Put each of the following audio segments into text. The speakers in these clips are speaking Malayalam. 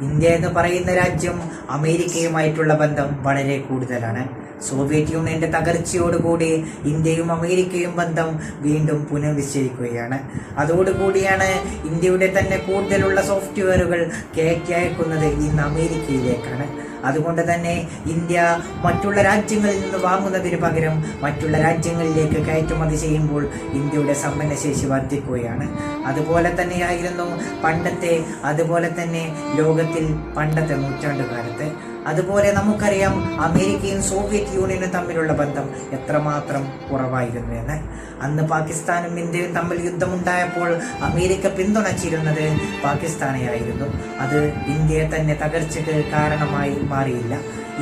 ഇന്ത്യ എന്ന് പറയുന്ന രാജ്യം അമേരിക്കയുമായിട്ടുള്ള ബന്ധം വളരെ കൂടുതലാണ്. സോവിയറ്റ് യൂണിയന്റെ തകർച്ചയോടുകൂടി ഇന്ത്യയും അമേരിക്കയും ബന്ധം വീണ്ടും പുനഃവിശ്ചരിക്കുകയാണ് അതോടുകൂടിയാണ് ഇന്ത്യയുടെ തന്നെ കൂടുതലുള്ള സോഫ്റ്റ്വെയറുകൾ കയറ്റി അയക്കുന്നത് ഇന്ന് അമേരിക്കയിലേക്കാണ്. അതുകൊണ്ട് തന്നെ ഇന്ത്യ മറ്റുള്ള രാജ്യങ്ങളിൽ നിന്ന് വാങ്ങുന്നതിന് പകരം മറ്റുള്ള രാജ്യങ്ങളിലേക്ക് കയറ്റുമതി ചെയ്യുമ്പോൾ ഇന്ത്യയുടെ സമ്പന്നശേഷി വർദ്ധിക്കുകയാണ്. അതുപോലെ തന്നെയായിരുന്നു പണ്ടത്തെ അതുപോലെ തന്നെ ലോകത്തിൽ പണ്ടത്തെ നൂറ്റാണ്ടുകാലത്ത്. അതുപോലെ നമുക്കറിയാം അമേരിക്കയും സോവിയറ്റ് യൂണിയനും തമ്മിലുള്ള ബന്ധം എത്രമാത്രം കുറവായിരുന്നു എന്ന്. അന്ന് പാകിസ്ഥാനും ഇന്ത്യയും തമ്മിൽ യുദ്ധമുണ്ടായപ്പോൾ അമേരിക്ക പിന്തുണച്ചിരുന്നത് പാകിസ്ഥാനെ ആയിരുന്നു അത് ഇന്ത്യയെ തന്നെ തകർച്ചയ്ക്ക് കാരണമായി മാറിയില്ല.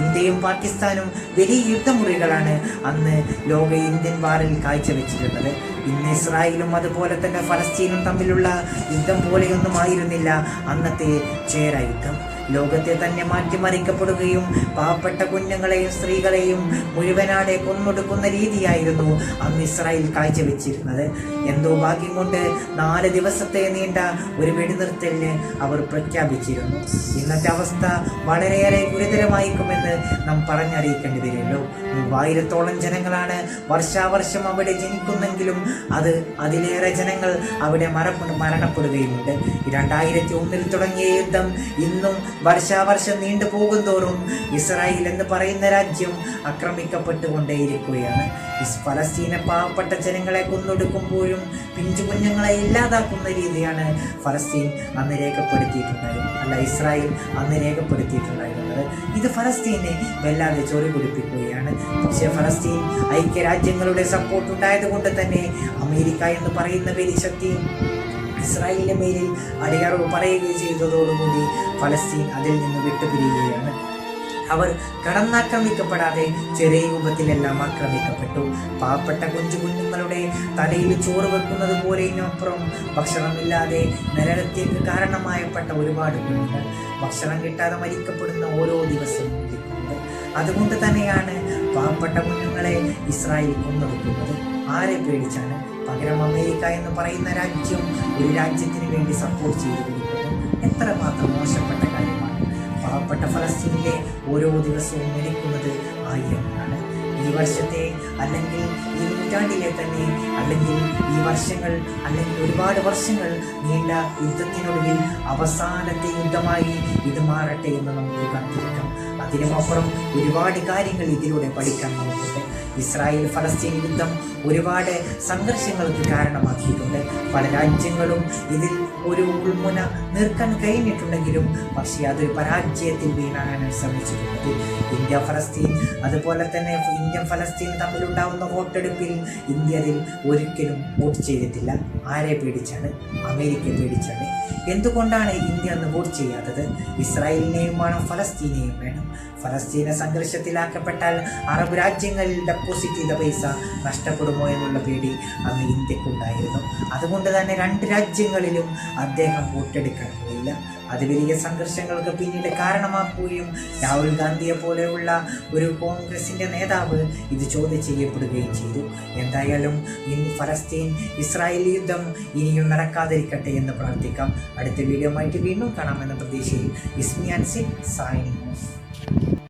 ഇന്ത്യയും പാകിസ്ഥാനും വലിയ യുദ്ധമുറികളാണ് അന്ന് ലോക ഇന്ത്യൻ വാറിൽ കാഴ്ചവെച്ചിരുന്നത്. ഇന്ന് ഇസ്രായേലും അതുപോലെ തന്നെ ഫലസ്തീനും തമ്മിലുള്ള യുദ്ധം പോലെയൊന്നും ആയിരുന്നില്ല അന്നത്തെ ചേര യുദ്ധം ലോകത്തെ തന്നെ മാറ്റിമറിക്കപ്പെടുകയും പാവപ്പെട്ട കുഞ്ഞുങ്ങളെയും സ്ത്രീകളെയും മുഴുവനാടെ കൊന്നൊടുക്കുന്ന രീതിയായിരുന്നു അന്ന് ഇസ്രായേൽ കാഴ്ചവെച്ചിരുന്നത്. എന്തോ ഭാഗ്യം കൊണ്ട് നാല് ദിവസത്തെ നീണ്ട ഒരു വെടിനിർത്തലിന് അവർ പ്രഖ്യാപിച്ചിരുന്നു. ഇന്നത്തെ അവസ്ഥ വളരെയേറെ ഗുരുതരമായിരിക്കുമെന്ന് നാം പറഞ്ഞറിയിക്കേണ്ടി വരുമല്ലോ മൂവായിരത്തോളം ജനങ്ങളാണ് വർഷാവർഷം അവിടെ ജനിക്കുന്നെങ്കിലും അത് അതിലേറെ ജനങ്ങൾ അവിടെ മര മരണപ്പെടുകയുമുണ്ട്. രണ്ടായിരത്തി ഒന്നിൽ തുടങ്ങിയ യുദ്ധം ഇന്നും വർഷാവർഷം നീണ്ടു പോകും തോറും ഇസ്രായേൽ എന്ന് പറയുന്ന രാജ്യം ആക്രമിക്കപ്പെട്ടുകൊണ്ടേയിരിക്കുകയാണ്. ഫലസ്തീന പാവപ്പെട്ട ജനങ്ങളെ കൊന്നൊടുക്കുമ്പോഴും പിഞ്ചു കുഞ്ഞുങ്ങളെ ഇല്ലാതാക്കുന്ന രീതിയാണ് ഫലസ്തീൻ അന്ന് രേഖപ്പെടുത്തിയിട്ടുണ്ടായിരുന്നത് അല്ല ഇസ്രായേൽ അന്ന് രേഖപ്പെടുത്തിയിട്ടുണ്ടായിരുന്നത്. ഇത് ഫലസ്തീനെ വല്ലാതെ ചോറി പിടിപ്പിക്കുകയാണ് പക്ഷേ ഫലസ്തീൻ ഐക്യരാജ്യങ്ങളുടെ സപ്പോർട്ട് ഉണ്ടായത് കൊണ്ട് തന്നെ അമേരിക്ക എന്ന് പറയുന്ന വലിയ ശക്തി ഇസ്രായേലിന്റെ മേലിൽ അടിയറവ് പറയുകയും ചെയ്തതോടുകൂടി ഫലസ്തീൻ അതിൽ നിന്ന് വിട്ടുപിരിയുകയാണ്. അവർ കടന്നാക്രമിക്കപ്പെടാതെ ചെറിയ രൂപത്തിലെല്ലാം ആക്രമിക്കപ്പെട്ടു. പാവപ്പെട്ട കൊച്ചു കുഞ്ഞുങ്ങളുടെ തലയിൽ ചോറ് വെക്കുന്നത് പോലെയിനപ്പുറം ഭക്ഷണമില്ലാതെ നരകത്തേക്ക് കാരണമായപ്പെട്ട ഒരുപാട് കുഞ്ഞുങ്ങൾ ഭക്ഷണം കിട്ടാതെ മരിക്കപ്പെടുന്ന ഓരോ ദിവസവും അതുകൊണ്ട് തന്നെയാണ് പാവപ്പെട്ട കുഞ്ഞുങ്ങളെ ഇസ്രായേൽ കൊന്നൊടുക്കുന്നത്? ആരെ പേടിച്ചാണ്? പകരം അമേരിക്ക എന്ന് പറയുന്ന രാജ്യം ഒരു രാജ്യത്തിന് വേണ്ടി സപ്പോർട്ട് ചെയ്തു എത്ര എത്രമാത്രം മോശപ്പെട്ട കാര്യമാണ്? പാവപ്പെട്ട ഫലസ്തീനിലെ ഓരോ ദിവസവും മരിക്കുന്നത് ആയിരങ്ങളാണ് ഈ വർഷത്തെ അല്ലെങ്കിൽ ഈ നൂറ്റാണ്ടിലെ തന്നെ അല്ലെങ്കിൽ ഈ വർഷങ്ങൾ അല്ലെങ്കിൽ ഒരുപാട് വർഷങ്ങൾ നീണ്ട യുദ്ധത്തിനൊടുവിൽ അവസാനത്തെ യുദ്ധമായി ഇത് മാറട്ടെ എന്ന് നമുക്ക് കണ്ടിരിക്കാം. അതിനുമപ്പുറം ഒരുപാട് കാര്യങ്ങൾ ഇതിലൂടെ പഠിക്കാൻ നമുക്കുണ്ട്. ഇസ്രായേൽ ഫലസ്തീൻ യുദ്ധം ഒരുപാട് സംഘർഷങ്ങൾക്ക് കാരണമാക്കിയിട്ടുണ്ട്. പല രാജ്യങ്ങളും ഇതിൽ ഒരു ഉൾമുന നിർക്കാൻ കഴിഞ്ഞിട്ടുണ്ടെങ്കിലും പക്ഷേ അതൊരു പരാജയത്തിൽ വീണാണ് ശ്രമിച്ചിട്ടുള്ളത്. ഇന്ത്യ ഫലസ്തീൻ അതുപോലെ തന്നെ ഇന്ത്യ ഫലസ്തീൻ തമ്മിലുണ്ടാവുന്ന വോട്ടെടുപ്പിൽ ഇന്ത്യ അതിൽ ഒരിക്കലും വോട്ട് ചെയ്തിട്ടില്ല. ആരെ പേടിച്ചാണ്? അമേരിക്കയെ പേടിച്ചാണ്. എന്തുകൊണ്ടാണ് ഇന്ത്യ അന്ന് വോട്ട് ചെയ്യാത്തത്? ഇസ്രായേലിനെയും വേണം ഫലസ്തീനെയും വേണം. ഫലസ്തീനെ സംഘർഷത്തിലാക്കപ്പെട്ടാൽ അറബ് രാജ്യങ്ങളിൽ ഡെപ്പോസിറ്റ് ചെയ്ത പൈസ നഷ്ടപ്പെടുമോ എന്നുള്ള പേടി അന്ന് ഇന്ത്യക്കുണ്ടായിരുന്നു. അതുകൊണ്ട് തന്നെ രണ്ട് രാജ്യങ്ങളിലും അദ്ദേഹം വോട്ടെടുക്കാൻ പോയില്ല. അത് വലിയ സംഘർഷങ്ങൾക്ക് പിന്നീട് കാരണമാക്കുകയും രാഹുൽ ഗാന്ധിയെ പോലെയുള്ള ഒരു കോൺഗ്രസിന്റെ നേതാവ് ഇത് ചോദ്യം ചെയ്യപ്പെടുകയും ചെയ്തു. എന്തായാലും ഇനി ഫലസ്തീൻ ഇസ്രായേൽ യുദ്ധം ഇനിയും നടക്കാതിരിക്കട്ടെ എന്ന് പ്രാർത്ഥിക്കാം. അടുത്ത വീഡിയോ ആയിട്ട് വീണ്ടും കാണാമെന്ന പ്രതീക്ഷയിൽ ഇസ്മിയാൻ സിംഗ് സൈനിങ്